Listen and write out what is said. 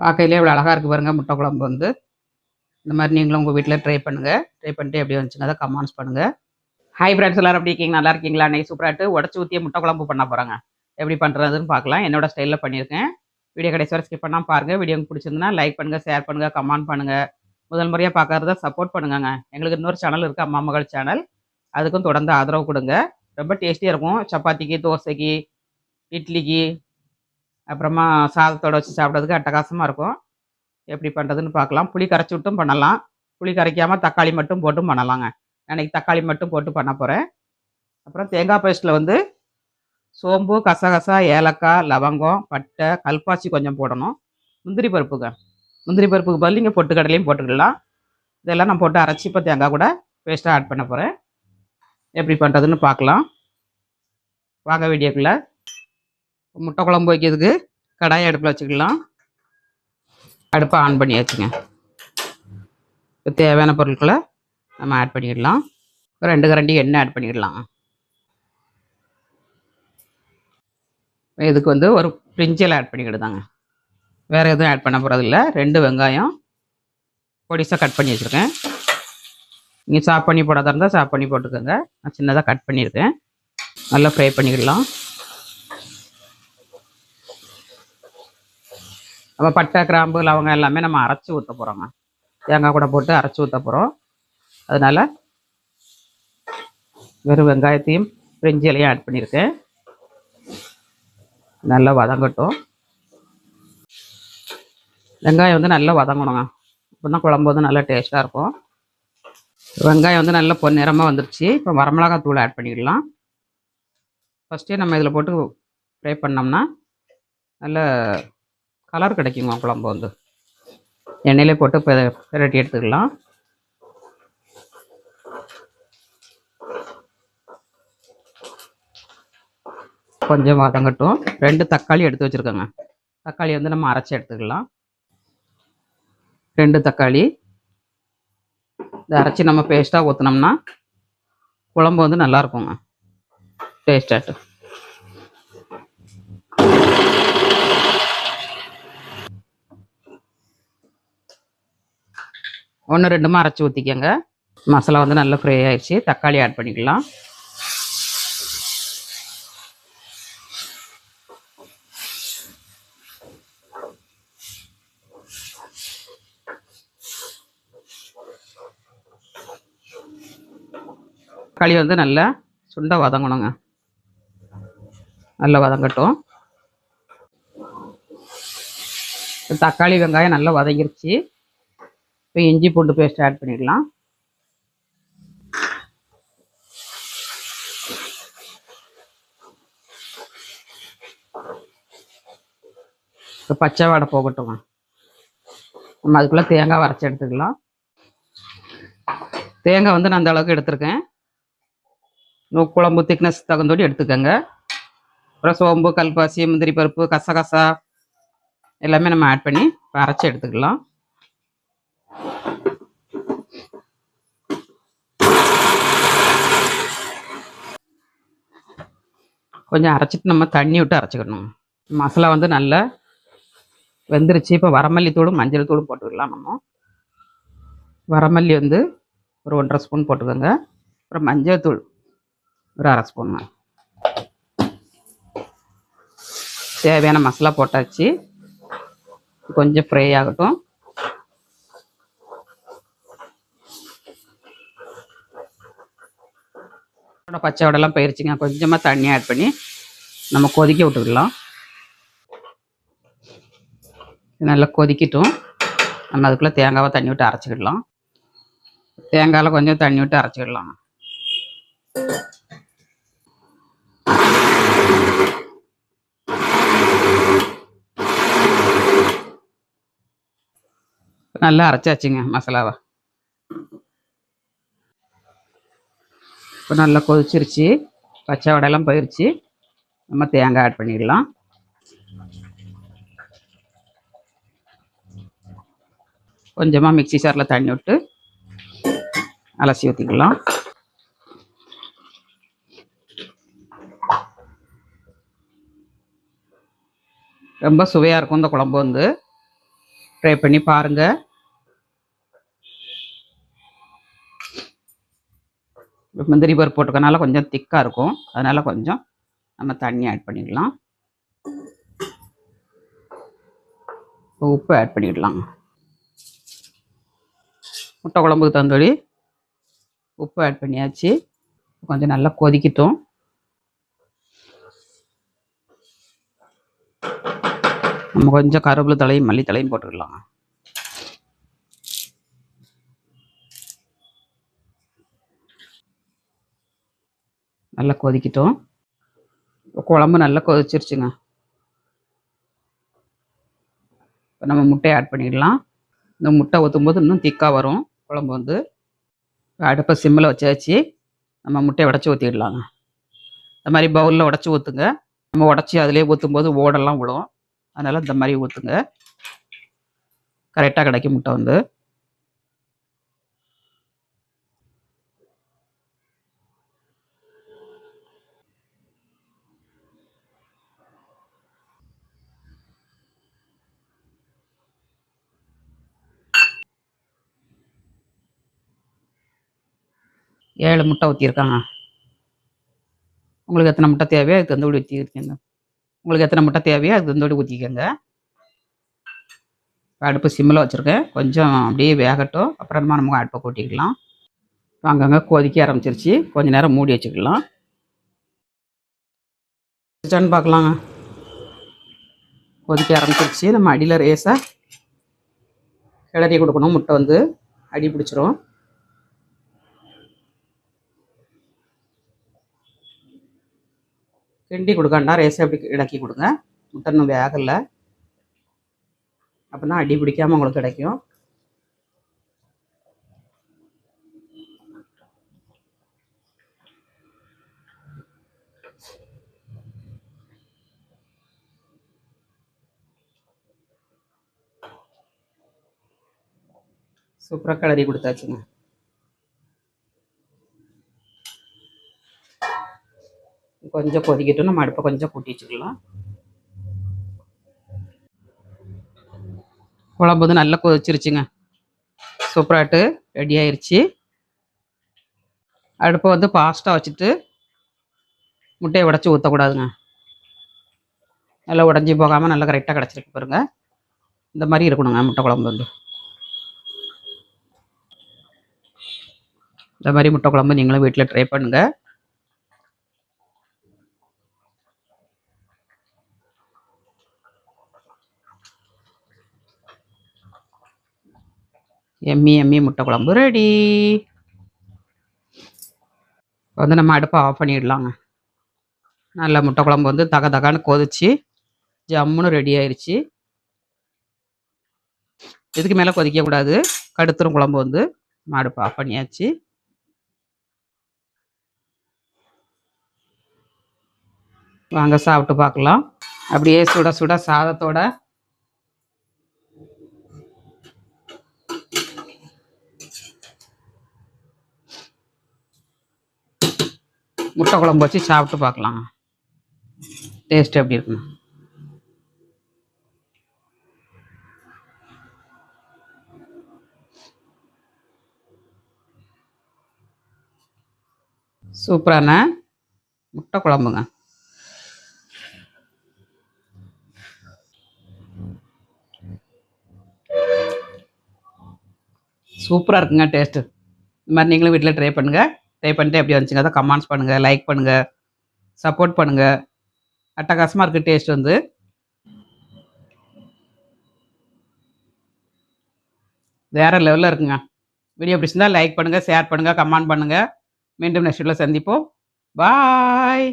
பார்க்கையிலே இவ்வளோ அழகாக இருக்குது பாருங்கள் முட்டை குழம்பு வந்து. இந்த மாதிரி நீங்களும் உங்கள் வீட்டில் ட்ரை பண்ணுங்கள் ட்ரை பண்ணிட்டு எப்படி வந்துச்சுங்க அதை கமெண்ட்ஸ் பண்ணுங்கள் ஹை ஃப்ரெண்ட்ஸ் எல்லாரும் எப்படி இருக்கீங்க? நல்லா இருக்கீங்களா? நெய் சூப்பராட்டு உடச்சி ஊற்றிய முட்டை குழம்பு பண்ண போகிறாங்க எப்படி பண்ணுறதுன்னு பார்க்கலாம். என்னோட ஸ்டைலில் பண்ணியிருக்கேன். வீடியோ கடைசி வரை ஸ்கிப் பண்ணால் பாருங்கள் வீடியோ உங்களுக்கு லைக் பண்ணுங்கள் ஷேர் பண்ணுங்கள் கமெண்ட் பண்ணுங்கள் முதல் முறையாக பார்க்கறத சப்போர்ட் பண்ணுங்கங்க. எங்களுக்கு இன்னொரு சேனல் இருக்குது அம்மா மகள் சேனல் அதுக்கும் தொடர்ந்து ஆதரவு கொடுங்க. ரொம்ப டேஸ்டியாக இருக்கும். சப்பாத்திக்கு தோசைக்கு இட்லிக்கு அப்புறமா சாதத்தோட வச்சு சாப்பிட்றதுக்கு அட்டகாசமாக இருக்கும். எப்படி பண்ணுறதுன்னு பார்க்கலாம். புளி கரைச்சி விட்டும் பண்ணலாம். புளி கரைக்காமல் தக்காளி மட்டும் போட்டும் பண்ணலாங்க. அன்றைக்கி தக்காளி மட்டும் போட்டு பண்ண போகிறேன் அப்புறம் தேங்காய் பேஸ்ட்டில் வந்து சோம்பு கசகசா ஏலக்காய் லவங்கம் பட்டை கல்பாசி கொஞ்சம் போடணும். முந்திரி பருப்புங்க. முந்திரி பருப்புக்கு பதில் நீங்கள் பொட்டுக்கடலையும் போட்டுக்கலாம் இதெல்லாம் நான் போட்டு அரைச்சி இப்போ தேங்காய் கூட பேஸ்ட்டாக ஆட் பண்ண போகிறேன் எப்படி பண்ணுறதுன்னு பார்க்கலாம். வாங்க வீடியோக்குள்ளே. முட்டை குழம்பு வைக்கிறதுக்கு கடாயை அடுப்பில் வச்சுக்கலாம். அடுப்பை ஆன் பண்ணி வச்சுங்க. இப்போ தேவையான பொருட்களை நம்ம ஆட் பண்ணிடலாம். ரெண்டு கரண்டி எண்ணெய் ஆட் பண்ணிடலாம். இதுக்கு வந்து ஒரு பிரிஞ்சல் ஆட் பண்ணிக்கிடுதாங்க வேறு எதுவும் ஆட் பண்ண போகிறதில்ல ரெண்டு வெங்காயம் பொடிசாக கட் பண்ணி வச்சுருக்கேன். நீங்கள் சாப் பண்ணி போடாத இருந்தால் சாப் பண்ணி போட்டுக்கோங்க. நான் சின்னதாக கட் பண்ணியிருக்கேன். நல்லா ஃப்ரை பண்ணிக்கிடலாம் நம்ம பட்டை கிராம்பு லவங்கம் எல்லாமே நம்ம அரைச்சி ஊற்ற போகிறோங்க தேங்காய் கூட போட்டு அரைச்சி ஊற்ற போகிறோம் அதனால் வெறும் வெங்காயத்தையும் பிரிஞ்சி இலையும் ஆட் பண்ணியிருக்கேன். நல்லா வதங்கட்டும். வெங்காயம் வந்து நல்லா வதங்கணுங்க. அப்படின்னா தான் குழம்பு வந்து நல்லா டேஸ்ட்டாக இருக்கும். வெங்காயம் வந்து நல்லா பொன்னிறமாக வந்துருச்சு. இப்போ வரமிளகாய் தூள் ஆட் பண்ணிடலாம். ஃபஸ்ட்டே நம்ம இதில் போட்டு ஃப்ரை பண்ணோம்னா நல்ல கலர் கிடைக்குங்க குழம்பு வந்து? எண்ணெயிலே போட்டு பிரட்டி எடுத்துக்கலாம். கொஞ்சம் வதங்கட்டும் ரெண்டு தக்காளி எடுத்து வச்சுருக்கோங்க. தக்காளி வந்து நம்ம அரைச்சி எடுத்துக்கலாம். ரெண்டு தக்காளி. இதை அரைச்சி நம்ம பேஸ்ட்டாக ஊற்றினோம்னா குழம்பு வந்து நல்லா இருக்குங்க. ஒன்று ரெண்டுமா அரைச்சி ஊற்றிக்கோங்க மசாலா வந்து நல்லா ஃப்ரை ஆயிடுச்சு. தக்காளி ஆட் பண்ணிக்கலாம். தக்காளி வந்து நல்லா சுண்ட வதங்கணுங்க. நல்லா வதங்கட்டும். தக்காளி வெங்காயம் நல்லா வதங்கிருச்சு. இப்போ இஞ்சி பூண்டு பேஸ்ட் ஆட் பண்ணிடலாம். இப்போ பச்சை வாடை போகட்டும் நம்ம அதுக்குள்ளே தேங்காய் வரைச்சி எடுத்துக்கலாம். தேங்காய் வந்து நான் அந்த அளவுக்கு எடுத்திருக்கேன். குழம்பு திக்னஸ் தகுந்தோடி எடுத்துக்கோங்க. அப்புறம் சோம்பு கல்பாசி முந்திரி பருப்பு கசகசா எல்லாமே நம்ம ஆட் பண்ணி அரைச்சி எடுத்துக்கலாம். கொஞ்சம் அரைச்சிட்டு நம்ம தண்ணி விட்டு அரைச்சிக்கணும். மசாலா வந்து நல்லா வெந்துருச்சு. இப்போ வரமல்லி மஞ்சள் தூளும் போட்டுக்கலாம் நம்ம. வரமல்லி வந்து ஒரு ஒன்றரை ஸ்பூன் போட்டுக்கோங்க. அப்புறம் மஞ்சள் தூள் ஒரு அரை ஸ்பூன் தேவையான மசாலா போட்டாச்சு. கொஞ்சம் ஃப்ரை ஆகட்டும். அப்புறம் பச்சை வடைலாம் போயிருச்சுங்க. கொஞ்சமாக தண்ணி ஆட் பண்ணி நம்ம கொதிக்க விட்டுக்கலாம் நல்லா கொதிக்கட்டும். நம்ம அதுக்குள்ளே தேங்காவை தண்ணி விட்டு அரைச்சிக்கிடலாம். தேங்காயில் கொஞ்சம் தண்ணி விட்டு அரைச்சிக்கிடலாம். நல்லா அரைச்சாச்சுங்க மசாலாவை. இப்போ நல்லா கொதிச்சிருச்சு. பச்சை வடைலாம் போயிருச்சு. நம்ம தேங்காய் ஆட் பண்ணிடலாம். கொஞ்சமாக மிக்ஸி சாரில் தண்ணி விட்டு அலசி ஊற்றிக்கலாம் ரொம்ப சுவையாக இருக்கும் இந்த குழம்பு வந்து. ட்ரை பண்ணி பாருங்கள் முந்திரி பருப்பு போட்டுக்கனால கொஞ்சம் திக்காக இருக்கும். அதனால் கொஞ்சம் நம்ம தண்ணி ஆட் பண்ணிடலாம். இப்போ உப்பு ஆட் பண்ணிடலாம். முட்டை குழம்புக்கு தந்தோடி உப்பு ஆட் பண்ணியாச்சு. கொஞ்சம் நல்லா கொதிக்கட்டும். நம்ம கொஞ்சம் கருவேப்பிலை தலையும் மல்லி தலையும் போட்டுக்கலாம். நல்லா கொதிக்கட்டும். குழம்பு நல்லா கொதிச்சிருச்சுங்க. இப்போ நம்ம முட்டையை ஆட் பண்ணிடலாம். இந்த முட்டை ஊற்றும்போது இன்னும் திக்காக வரும். குழம்பு வந்து அடுப்பை சிம்மில் வச்சாச்சு. நம்ம முட்டையை உடச்சி ஊற்றிடலாங்க இந்த மாதிரி பவுலில் உடச்சி ஊற்றுங்க நம்ம உடச்சி அதிலே ஊற்றும்போது ஓடெல்லாம் விடும் அதனால் இந்த மாதிரி ஊற்றுங்க கரெக்டாக கிடைக்கும் முட்டை வந்து. ஏழு முட்டை ஊற்றிருக்காங்க உங்களுக்கு எத்தனை முட்டை தேவையோ அதுக்கு தந்தோடி ஊற்றிருக்கீங்க உங்களுக்கு எத்தனை முட்டை தேவையோ அதுக்கு தந்தோடி ஊற்றிக்கோங்க அடுப்பு சிம்மில் வச்சுருக்கேன். கொஞ்சம் அப்படியே வேகட்டும். அப்புறமா நம்ம அடுப்பை கூட்டிக்கலாம். அங்கங்கே கொதிக்க ஆரம்பிச்சிருச்சு. கொஞ்ச நேரம் மூடி வச்சுக்கலாம். கிச்சன் பார்க்கலாங்க. கொதிக்க ஆரம்பிச்சிருச்சு. நம்ம அடியில் ரேஸாக கிளறி கொடுக்கணும். முட்டை வந்து அடி பிடிச்சிரும். கிண்டி கொடுக்காண்டா ரேஸை அப்படி இடக்கி கொடுங்க. முட்டை இன்னும் வேகலை அப்போ தான் அடி பிடிக்காமல் உங்களுக்கு கிடைக்கும். சூப்பராக கிளறி கொடுத்தாச்சுங்க. கொஞ்சம் கொதிக்கட்டும். நம்ம அடுப்பை கொஞ்சம் கூட்டி வச்சுக்கலாம். குழம்பு வந்து நல்லா கொதிச்சிருச்சுங்க. சூப்பராட்டு ரெடி ஆயிடுச்சு அடுப்பை வந்து ஃபாஸ்ட்டாக வச்சுட்டு முட்டையை உடச்சி ஊற்றக்கூடாதுங்க நல்லா உடஞ்சி போகாமல் நல்லா கரெக்டாக கிடச்சிருக்கு பாருங்க. இந்த மாதிரி இருக்கணுங்க முட்டை குழம்பு வந்து. இந்த மாதிரி முட்டை குழம்பு நீங்களும் வீட்டில் ட்ரை பண்ணுங்கள் எம்மி எம்மி முட்டை குழம்பு ரெடி வந்து நம்ம அடுப்பை ஆஃப் பண்ணிடலாங்க. நல்ல முட்டை குழம்பு வந்து தக தகான்னு கொதிச்சு ஜம்முன்னு ரெடி ஆயிடுச்சு இதுக்கு மேலே கொதிக்கக்கூடாது கடுத்துரும் குழம்பு வந்து நம்ம அடுப்பை ஆஃப் பண்ணியாச்சு. வாங்க சாப்பிட்டு பார்க்கலாம். அப்படியே சுட சுட சாதத்தோட முட்டை குழம்பு வச்சு சாப்பிட்டு பார்க்கலாம். டேஸ்ட் எப்படி இருக்குன்னு. சூப்பரான முட்டை குழம்புங்க. சூப்பராக இருக்குங்க டேஸ்ட்டு இந்த மாதிரி நீங்களும் வீட்டில் ட்ரை பண்ணுங்கள் ட்ரை பண்ணிட்டு எப்படி வந்துச்சுங்க அதை கமெண்ட்ஸ் பண்ணுங்கள் லைக் பண்ணுங்கள் சப்போர்ட் பண்ணுங்கள் அட்டகாசமாக இருக்குது டேஸ்ட் வந்து. வேறு லெவலில் இருக்குங்க. வீடியோ பிடிச்சிருந்தா லைக் பண்ணுங்கள் ஷேர் பண்ணுங்கள் கமெண்ட் பண்ணுங்கள் மீண்டும் நெக்ஸ்ட்டில் சந்திப்போம். பாய்